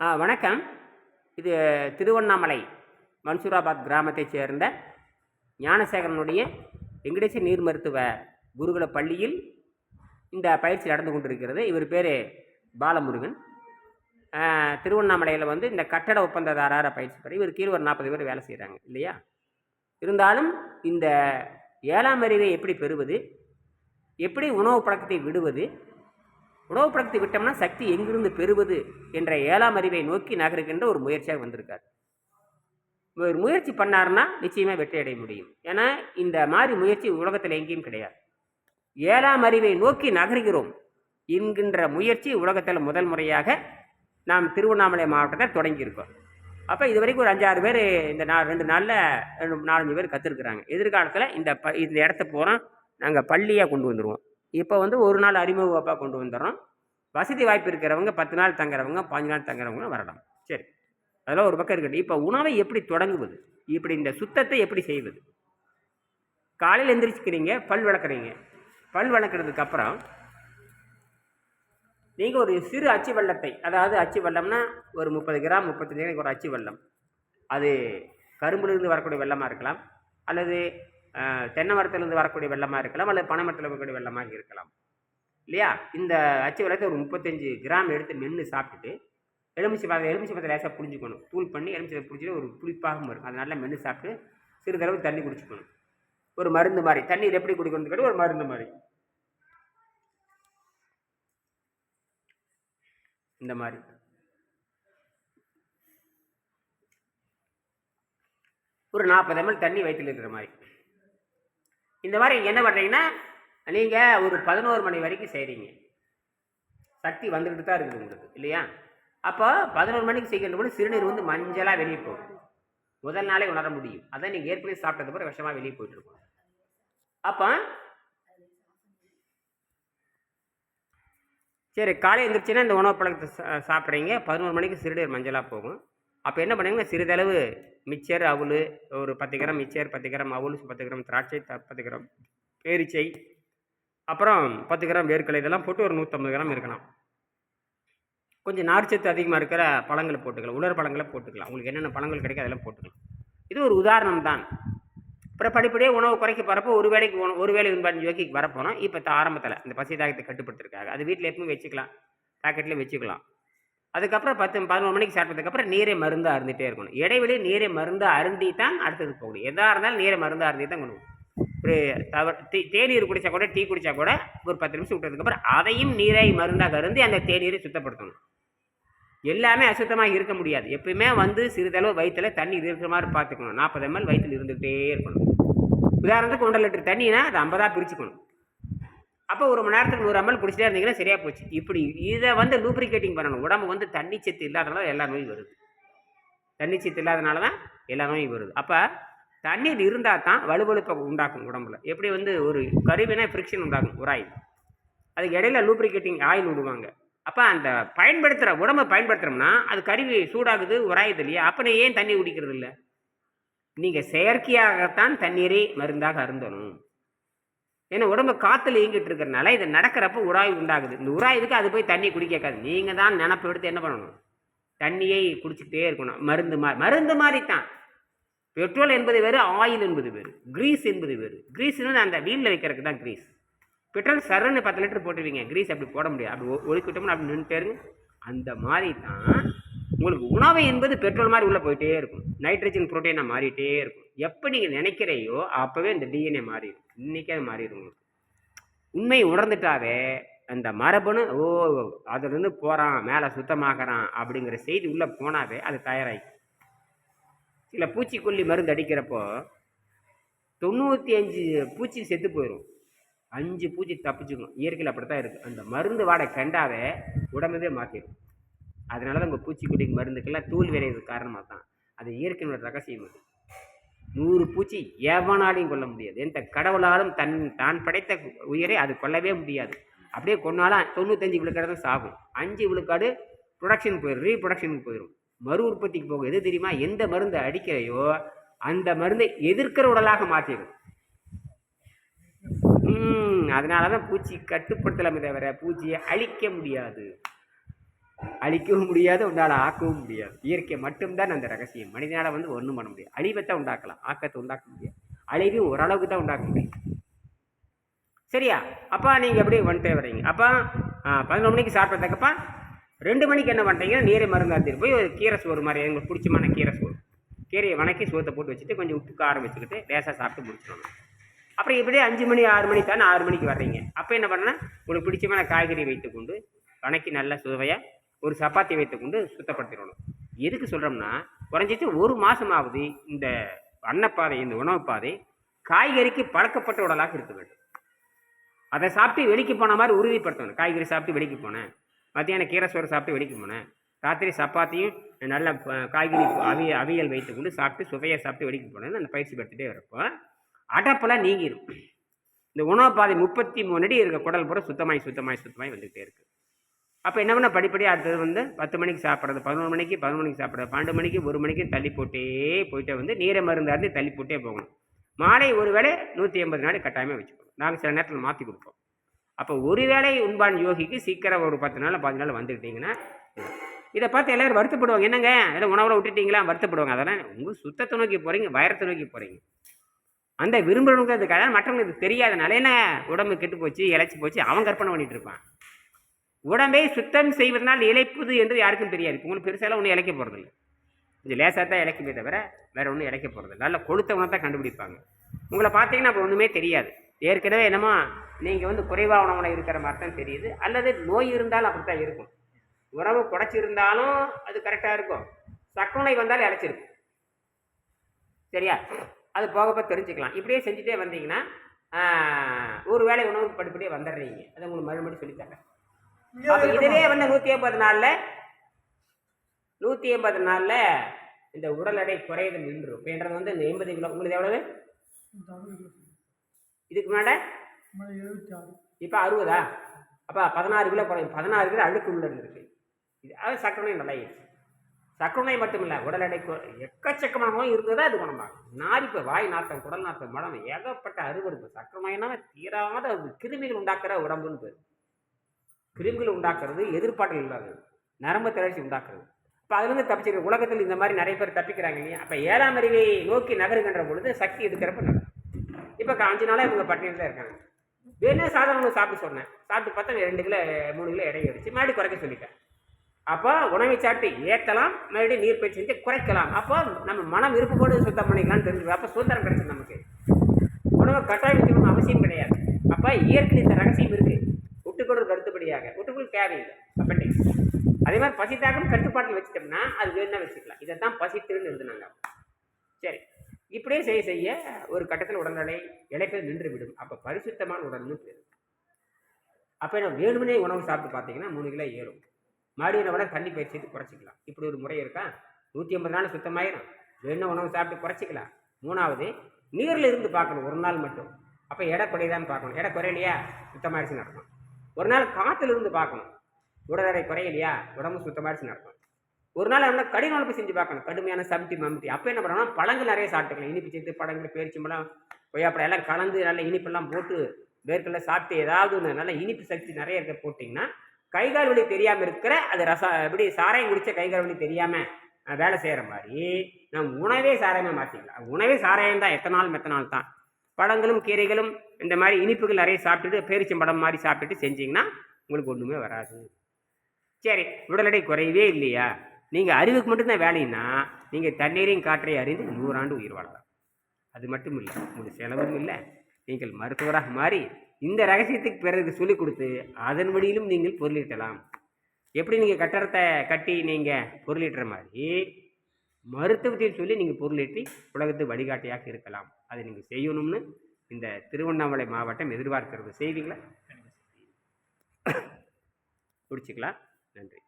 ஆ வணக்கம். இது திருவண்ணாமலை மன்சூராபாத் கிராமத்தைச் சேர்ந்த ஞானசேகரனுடைய வெங்கடேச நீர் மருத்துவ குருகுல பள்ளியில் இந்த பயிற்சி நடந்து கொண்டிருக்கிறது. இவர் பேர் பாலமுருகன். திருவண்ணாமலையில் வந்து இந்த கட்டட ஒப்பந்ததாரார பயிற்சி பெற இவர் கீழே ஒரு நாற்பது பேர் வேலை செய்கிறாங்க இல்லையா? இருந்தாலும் இந்த ஏழாம் அறிவை எப்படி பெறுவது? எப்படி உணவு பழக்கத்தை விடுவது? உணவு பழக்கத்தை விட்டோம்னா சக்தி எங்கிருந்து பெறுவது என்ற ஏழாம் அறிவை நோக்கி நகருகின்ற ஒரு முயற்சியாக வந்திருக்கார். ஒரு முயற்சி பண்ணாருன்னா நிச்சயமாக வெற்றி அடைய முடியும். ஏன்னா இந்த மாதிரி முயற்சி உலகத்தில் எங்கேயும் கிடையாது. ஏழாம் அறிவை நோக்கி நகர்கிறோம் என்கின்ற முயற்சி உலகத்தில் முதல் முறையாக நாம் திருவண்ணாமலை மாவட்டத்தில் தொடங்கியிருக்கோம். அப்போ இது வரைக்கும் ஒரு அஞ்சாறு பேர் இந்த நா ரெண்டு நாளில் ரெண்டு நாலஞ்சு பேர் கற்றுருக்குறாங்க எதிர்காலத்தில் இந்த ப இந்த இடத்த பூரா நாங்கள் பள்ளியாக கொண்டு வந்துடுவோம் இப்போ வந்து ஒரு நாள் அறிமுக வகுப்பாக கொண்டு வந்துடுறோம். வசதி வாய்ப்பு இருக்கிறவங்க பத்து நாள் தங்குறவங்க பாஞ்சு நாள் தங்குறவங்க வரலாம். சரி. அதெல்லாம் ஒரு பக்கம் இருக்கட்டும். இப்போ உணவை எப்படி தொடங்குவது? இப்படி இந்த சுத்தத்தை எப்படி செய்வது? காலையில் எந்திரிச்சுக்கிறீங்க பல் வளர்க்குறீங்க பல் வளர்க்குறதுக்கு அப்புறம் நீங்கள் ஒரு சிறு அச்சு வெள்ளத்தை அதாவது அச்சு வெள்ளம்னா ஒரு முப்பது கிராம் முப்பத்தஞ்சு கிராம் ஒரு அச்சு வெள்ளம். அது கரும்புலேருந்து வரக்கூடிய வெள்ளமாக இருக்கலாம். அல்லது தென்னை மரத்துலேருந்து வரக்கூடிய வெள்ளமாக இருக்கலாம் அல்லது பனை மரத்தில் வரக்கூடிய வெள்ளமாக இருக்கலாம். இல்லையா? இந்த அச்சு வெள்ளத்தை ஒரு முப்பத்தஞ்சு கிராம் எடுத்து மென்று சாப்பிட்டுட்டு எலுமிச்சை பழம் எலுமிச்சை பார்த்து லேசாக புரிஞ்சுக்கணும் தூள் பண்ணி எலுமிச்சை புரிஞ்சுட்டு ஒரு புளிப்பாகவும் வரும். அது நல்லா மென்று சாப்பிட்டு சிறிதளவு தண்ணி குடிச்சுக்கணும். ஒரு மருந்து மாதிரி. தண்ணீர் எப்படி குடிக்கணும்னு கேட்டு ஒரு மருந்து மாதிரி. இந்த மாதிரி. ஒரு நாற்பது எம்எல் தண்ணி வயிற்றில் இருக்கிற மாதிரி. இந்த மாதிரி என்ன பண்ணுறீங்கன்னா நீங்கள் ஒரு பதினோரு மணி வரைக்கும் செய்கிறீங்க சக்தி வந்துக்கிட்டு தான் இருக்குது உங்களுக்கு இல்லையா? அப்போ பதினோரு மணிக்கு செய்கின்ற போது சிறுநீர் வந்து மஞ்சளாக வெளியே போகும். முதல் நாளே உணர முடியும். அதான் நீங்கள் ஏற்கனவே சாப்பிட்டது பிறகு விஷமாக வெளியே போயிட்டுருக்கும் அப்போ சரி காலை எழுந்திரிச்சின்னா இந்த உணவு பழக்கத்தை சா- சாப்பிட்றீங்க. பதினோரு மணிக்கு சிறுநீர் மஞ்சளாக போகும். அப்போ என்ன பண்ணுவீங்கன்னா சிறிதளவு மிச்சர் அவுள் ஒரு பத்து கிராம் மிச்சர் பத்து கிராம் அவுள் பத்து கிராம் திராட்சை பத்து கிராம் பேரிச்சை அப்புறம் பத்து கிராம் வேர்க்கலை இதெல்லாம் போட்டு ஒரு நூற்றம்பது கிராம் இருக்கலாம். கொஞ்சம் நார்ச்சத்து அதிகமாக இருக்கிற பழங்களை போட்டுக்கலாம். உலர் பழங்களை போட்டுக்கலாம். உங்களுக்கு என்னென்ன பழங்கள் கிடைக்கும் அதெல்லாம் போட்டுக்கலாம். இது ஒரு உதாரணம் தான். அப்புறம் படிப்படியாக உணவு குறைக்க போகிறப்போ ஒரு வேலைக்கு உணவு ஒரு வேலை பதினஞ்சு யோகிக்கு வரப்போனோம் இப்போ ஆரம்பத்தில் இந்த பசி தாகத்தை கட்டுப்படுத்துறதுக்காக அது வீட்டில் எப்பவும் வச்சுக்கலாம். பாக்கெட்லேயும் வச்சுக்கலாம். அதுக்கப்புறம் பத்து பதினோரு மணிக்கு சாப்பிட்டதுக்கப்புறம் நீரை மருந்தாக அருந்திட்டே இருக்கணும். இடைவெளி நீரை மருந்தாக அருந்தி தான் அடுத்தது போக முடியும் எதாக இருந்தாலும் நீரை மருந்தாக அருந்தி தான் கொண்டு ஒரு தவறு டீ தேநீர் குடித்தா கூட டீ குடித்தா கூட ஒரு பத்து நிமிஷம் விட்டதுக்கப்புறம் அதையும் நீரை மருந்தாக அருந்தி அந்த தேநீரை சுத்தப்படுத்தணும். எல்லாமே அசுத்தமாக இருக்க முடியாது. எப்பயுமே வந்து சிறிதளவு வயிற்றில் தண்ணி இருக்கிற மாதிரி பார்த்துக்கணும். நாற்பது எம்எல் வயிற்றில் இருந்துகிட்டே இருக்கணும். உதாரணத்துக்கு ஒன்றரை லிட்டர் தண்ணினா அது ஐம்பதாக பிரிச்சுக்கணும். அப்போ ஒரு மணி நேரத்துக்கு நூறு எம்எல் குடிச்சிட்டே இருந்தீங்கன்னா சரியாக போச்சு. இப்படி இதை வந்து லூப்ரிகேட்டிங் பண்ணணும். உடம்பு வந்து தண்ணி சத்து இல்லாதனால எல்லா நோயும் வருது. தண்ணி சத்து இல்லாதனால தான் எல்லா நோயும் வருது. அப்போ தண்ணீர் இருந்தால் தான் வலுவழுப்பை உண்டாக்கும் உடம்புல. எப்படி வந்து ஒரு கருவினா ஃப்ரிக்ஷன் உண்டாகும் உராயில் அதுக்கு இடையில லூப்ரிகேட்டிங் ஆயில் விடுவாங்க. அப்போ அந்த பயன்படுத்துகிற உடம்பை பயன்படுத்துகிறோம்னா அது கருவி சூடாகுது உராயுது இல்லையா? அப்போ நீ ஏன் தண்ணி குடிக்கிறது இல்லை? நீங்கள் செயற்கையாகத்தான் தண்ணீரை மருந்தாக அருந்தணும். ஏன்னா உடம்பு காற்றுல இயங்கிட்டு இருக்கிறனால இது நடக்கிறப்ப உராய்வு உண்டாகுது. இந்த உராய்வுக்கு அது போய் தண்ணி குடிக்காது நீங்கள் தான் நினப்பு எடுத்து என்ன பண்ணணும்? தண்ணியை குடிச்சிக்கிட்டே இருக்கணும். மருந்து மா மருந்து மாதிரி தான் பெட்ரோல் என்பது வேறு ஆயில் என்பது வேறு கிரீஸ் என்பது வேறு. கிரீஸ்னு அந்த வீலில் வைக்கிறதுக்கு தான் கிரீஸ். பெட்ரோல் சரன்னு பத்து லிட்டர் போட்டுருவீங்க. கிரீஸ் அப்படி போட முடியாது. அப்படி ஒழுக்கிட்டோம்னு அப்படி நின்றுட்டேருங்க அந்த மாதிரி தான் உங்களுக்கு உணவு என்பது பெட்ரோல் மாதிரி உள்ளே போயிட்டே இருக்கும். நைட்ரஜன் புரோட்டீனாக மாறிட்டே இருக்கும். எப்போ நீங்கள் நினைக்கிறையோ அப்போவே இந்த டிஎன்ஏ மாறிடும். இன்றைக்கே அது மாறிடும் உங்களுக்கு உண்மையை உணர்ந்துட்டாவே அந்த மரபணு ஓ அதுலேருந்து போகிறான் மேலே சுத்தமாகறான் அப்படிங்கிற செய்தி உள்ளே போனாவே அது தயாராகி சில பூச்சிக்கொல்லி மருந்து அடிக்கிறப்போ தொண்ணூற்றி அஞ்சு பூச்சி செத்து போயிடும் அஞ்சு பூச்சி தப்பிச்சுக்கும். இயற்கையில் அப்படி தான் இருக்குது அந்த மருந்து வாடை கண்டாவே உடம்பவே மாற்றிடும் அதனால தான் உங்கள் பூச்சிக்கொல்லிக்கு மருந்துக்கெல்லாம் தூள் விரைவது காரணமாக தான் அது இயற்கையினோட ரகசியம் அது. நூறு பூச்சி எவனாலையும் கொல்ல முடியாது. எந்த கடவுளாலும் தன் தான் படைத்த உயிரை அது கொல்லவே முடியாது. அப்படியே கொன்னாலும் தொண்ணூத்தஞ்சு விழுக்காடு தான் சாகும். அஞ்சு விழுக்காடு ப்ரொடக்ஷன் போயிடும் ரீப்ரொடக்ஷனுக்கு போயிடும் மறு உற்பத்திக்கு போகும். எது தெரியுமா? எந்த மருந்தை அடிக்கிறையோ அந்த மருந்தை எதிர்க்கிற உடலாக மாற்றிடும். அதனால தான் பூச்சி கட்டுப்படுத்தலாமே தவிர பூச்சியை அழிக்க முடியாது. அழிக்கவும் முடியாது உன்னால் ஆக்கவும் முடியாது. இயற்கை மட்டும்தான் அந்த ரகசியம். மனிதனால் வந்து ஒன்றும் பண்ண முடியாது. அழிவை தான் உண்டாக்கலாம். ஆக்கத்தை உண்டாக்க முடியாது. அழிவையும் ஓரளவுக்கு தான் உண்டாக்க முடியும். சரியா? அப்பா நீங்கள் எப்படி வந்துட்டே வரீங்க அப்போ பதினொரு மணிக்கு சாப்பிட்றதுக்கப்பா ரெண்டு மணிக்கு என்ன பண்ணுறீங்கன்னா நீரை மருந்தாத்திட்டு போய் ஒரு கீரை சோறு மாதிரி எங்களுக்கு பிடிச்சமான கீரை சோறு. கீரையை வணக்கி சோத்தை போட்டு வச்சுட்டு கொஞ்சம் உப்பு காரம் வச்சுக்கிட்டு லேசாக சாப்பிட்டு முடிச்சிடணும். அப்புறம் இப்படியே அஞ்சு மணி ஆறு மணி தானே ஆறு மணிக்கு வர்றீங்க. அப்போ என்ன பண்ணேன்னா உங்களுக்கு பிடிச்சமான காய்கறி வைத்துக்கொண்டு வணக்கி நல்லா சுவையாக ஒரு சப்பாத்தி வைத்துக்கொண்டு சுத்தப்படுத்திடணும். எதுக்கு சொல்கிறோம்னா குறைஞ்சிட்டு ஒரு மாதமாவது இந்த அன்னப்பாதை இந்த உணவு பாதை காய்கறிக்கு பழக்கப்பட்ட உடலாக இருக்க வேண்டும். அதை சாப்பிட்டு வெளிக்கு போன மாதிரி உறுதிப்படுத்தணும். காய்கறி சாப்பிட்டு வெளிக்கு போனேன். மத்தியானம் கீரை சோறு சாப்பிட்டு வெளிக்கு போனேன். ராத்திரி சப்பாத்தியும் நல்ல காய்கறி அவிய அவியல் வைத்துக்கொண்டு சாப்பிட்டு சுவையை சாப்பிட்டு வெளிக்கு போனேன் அந்த பயிற்சி படுத்திட்டே இருப்போம் அடப்பெல்லாம் நீங்கிடும் இந்த உணவு பாதை முப்பத்தி மூணு அடி இருக்க குடல் பூரா சுத்தமாய் சுத்தமாய் சுத்தமாய் வந்துகிட்டே இருக்குது அப்போ என்ன பண்ண? படிப்படியாக அடுத்தது வந்து பத்து மணிக்கு சாப்பிட்றது பதினொரு மணிக்கு பதினொரு மணிக்கு சாப்பிட்றது பன்னெண்டு மணிக்கு ஒரு மணிக்கு தள்ளி போட்டே போயிட்டே வந்து நீரை மருந்து அருந்து தள்ளி போட்டே போகணும். மாலை ஒரு வேளை நூற்றி எண்பது நாள் கட்டாயமாக வச்சுக்கணும். நாங்கள் சில நேரத்தில் மாற்றி கொடுப்போம். அப்போ ஒரு வேளை உண்பான் யோகிக்கு சீக்கிரம் ஒரு பத்து நாள் பதினஞ்சு நாள் வந்துக்கிட்டிங்கன்னா இதை. பார்த்து எல்லோரும் வருத்தப்படுவாங்க. என்னங்க? எல்லாம் உணவில் விட்டுட்டீங்களா? வருத்தப்படுவாங்க. அதெல்லாம் உங்கள் சுத்தத்தை நோக்கி போகிறீங்க வயரத்தை நோக்கி போகிறீங்க அந்த விரும்புகிறவங்கிறதுக்காக மற்றவங்களுக்கு தெரியாதனால என்ன? உடம்பு கெட்டு போச்சு இழைச்சி போச்சு அவன் கற்பனை பண்ணிகிட்டு இருப்பான். உடம்பை சுத்தம் செய்வதனால் இழைப்புது என்று யாருக்கும் தெரியாது. இப்போ உங்களுக்கு பெருசாலாம் ஒன்றும் இழைக்க போகிறதில்ல கொஞ்சம் லேசாக தான் இழைக்குமே தவிர வேறு ஒன்றும் இழைக்க போகிறதில்ல நல்ல கொளுத்த உணவை தான் கண்டுபிடிப்பாங்க. உங்களை பார்த்தீங்கன்னா அப்போ ஒன்றுமே தெரியாது. ஏற்கனவே என்னமோ நீங்கள் வந்து குறைவாக உணவுல இருக்கிற மாதிரி தான் தெரியுது. அல்லது நோய் இருந்தாலும் அப்படி தான் இருக்கும். உறவு குறைச்சிருந்தாலும் அது கரெக்டாக இருக்கும். சக்கரை வந்தாலும் இழைச்சிருக்கும். சரியா? அது போக போக தெரிஞ்சுக்கலாம். இப்படியே செஞ்சுட்டே வந்தீங்கன்னா ஒரு வேளை உணவுக்கு படிப்படியே வந்துடுறீங்க. அதை உங்களுக்கு மறுபடியும் சொல்லித்தரேன் அப்போ இதுவே வந்து நூற்றி எண்பது நாளில் நூற்றி எண்பது நாளில் இந்த உடல் எடை குறையுது நின்றும். இப்போன்றது வந்து இந்த எண்பது கிலோ உங்களுக்கு எவ்வளவு? இதுக்கு ஆறு இப்போ அறுபதா? அப்போ பதினாறு கிலோ குறையும். பதினாறு கிலோ அழுக்கு உள்ள இருந்திருக்கு இது அது சக்கரை நல்லாயிருச்சு சக்கரை மட்டும் இல்லை உடல் எடை எக்கச்சக்கமான நோய் இருந்ததா அது குணமாகும் நாரிப்பு வாய் நாத்தம் குடல் நாத்தம் மலம் ஏகப்பட்ட அருவருப்பு. சக்கரமாயினா தீராத கிருமிகள் உண்டாக்குற உடம்புன்னு பேர். கிருமிகள் உண்டாக்குறது எதிர்பார்த்தல் இல்லாதது. நரம்பு தளர்ச்சி உண்டாக்குறது. அப்போ அதுலேருந்து தப்பிச்சிருக்க உலகத்தில் இந்த மாதிரி நிறைய பேர் தப்பிக்கிறாங்க இல்லையா? அப்போ ஏழாம் அறிவை நோக்கி நகருகின்ற பொழுது சக்தி எடுக்கிறப்ப நடக்கும் இப்போ அஞ்சு நாளாக இவங்க பட்டியலில் தான் இருக்காங்க. வேணே சாதாரண உணவு சாப்பிட்டு சொன்னேன். சாப்பிட்டு பார்த்தா ரெண்டு கிலோ மூணு கிலோ எடை வச்சு மறுபடியும் குறைக்க சொல்லிட்டேன். அப்போ உணவை சாப்பிட்டு ஏற்றலாம் மறுபடியும் நீர் பயிற்சி செஞ்சு குறைக்கலாம். அப்போ நம்ம மனம் விருப்பப்போடு சுத்தம் பண்ணிக்கலாம்னு தெரிஞ்சுக்கலாம் அப்போ சுதந்திரம் கிடைச்சது நமக்கு. உணவை கட்டாயம் வச்சுக்கணும் அவசியம் கிடையாது. அப்போ இயற்கை இந்த ரகசியம் இருக்குது விட்டுக்கொடு ஒட்டுக்குள் தேவையில்லை அப்பண்டிக்ஸ் அதே மாதிரி பசி தாக்கம் கட்டுப்பாட்டில் வச்சுட்டோம்னா அது வேணும்னா வச்சுக்கலாம். இதை தான் பசித்துன்னு எழுதுனாங்க சரி. இப்படியே செய்ய செய்ய ஒரு கட்டத்தில் உடல்நிலை இழைப்பில் நின்று விடும் அப்போ பரிசுத்தமான உடல்னு பேர். அப்போ என்ன வேணுமனே உணவு சாப்பிட்டு பார்த்தீங்கன்னா மூணு கிலோ ஏறும். மறுபடியும் விட தண்ணி பயிற்சி செய்து குறைச்சிக்கலாம். இப்படி ஒரு முறை இருக்கா? நூற்றி ஐம்பது நாள் சுத்தமாயிரும். வேணும் உணவு சாப்பிட்டு குறைச்சிக்கலாம். மூணாவது நீரில் இருந்து பார்க்கணும். ஒரு நாள் மட்டும். அப்போ எடை குறையதான்னு பார்க்கணும். எடை குறையலையா? சுத்தமாயிடுச்சுன்னு நடக்கும் ஒரு நாள் காற்றுல இருந்து பார்க்கணும். உடல்நடை குறையலையா? உடம்பு சுத்தமாயிடுச்சுன்னு அர்த்தம். ஒரு நாள் என்ன கடின உழைப்பு செஞ்சு பார்க்கணும். கடுமையான சம்டி மம்டி அப்போ என்ன பண்ணணும்னா பழங்கள் நிறைய சாப்பிட்டுக்கலாம். இனிப்பு சேர்த்து பழங்கள் பேரிச்சம்பழம் கொய்யாப்பழம் எல்லாம் கலந்து நல்ல இனிப்பெல்லாம் போட்டு வேர்க்கடலை சாப்பிட்டு ஏதாவது ஒன்று நல்ல இனிப்பு சக்தி நிறைய இருக்க போட்டிங்கன்னா கை கால் வலி தெரியாமல் இருக்கிற அது ரச எப்படி சாராயம் குடித்த கை கால் வலி தெரியாமல் வேலை செய்கிற மாதிரி நம்ம உணவே சாராயமாக மாற்றிக்கலாம் உணவே சாராயம் தான் எத்தனை நாள் மெத்த நாள் தான். பழங்களும் கீரைகளும் இந்த மாதிரி இனிப்புகள் நிறைய சாப்பிட்டுட்டு பேரிச்சம்பழம் மாதிரி சாப்பிட்டுட்டு செஞ்சீங்கன்னா உங்களுக்கு ஒன்றுமே வராது. சரி உடல் எடை குறையவே இல்லையா? நீங்கள் அறிவுக்கு மட்டும்தான் வேலைன்னா நீங்கள் தண்ணீரையும் காற்றை அறிந்து நூறாண்டு உயிர் வாழலாம். அது மட்டும் இல்லை உங்களுக்கு செலவும் இல்லை. நீங்கள் மருத்துவராக மாறி இந்த ரகசியத்துக்கு பிறகு சொல்லிக் கொடுத்து அதன் வழியிலும் நீங்கள் பொருளீட்டலாம். எப்படி நீங்கள் கட்டடத்தை கட்டி நீங்கள் பொருளீட்டுற மாதிரி மருத்துவத்தையும் சொல்லி நீங்கள் பொருளீட்டி உலகத்து வழிகாட்டியாக இருக்கலாம். அதை நீங்கள் செய்யணும்னு இந்த திருவண்ணாமலை மாவட்டம் எதிர்பார்க்கிறது. செய்வீங்களா? முடிச்சுக்கலாம் நன்றி.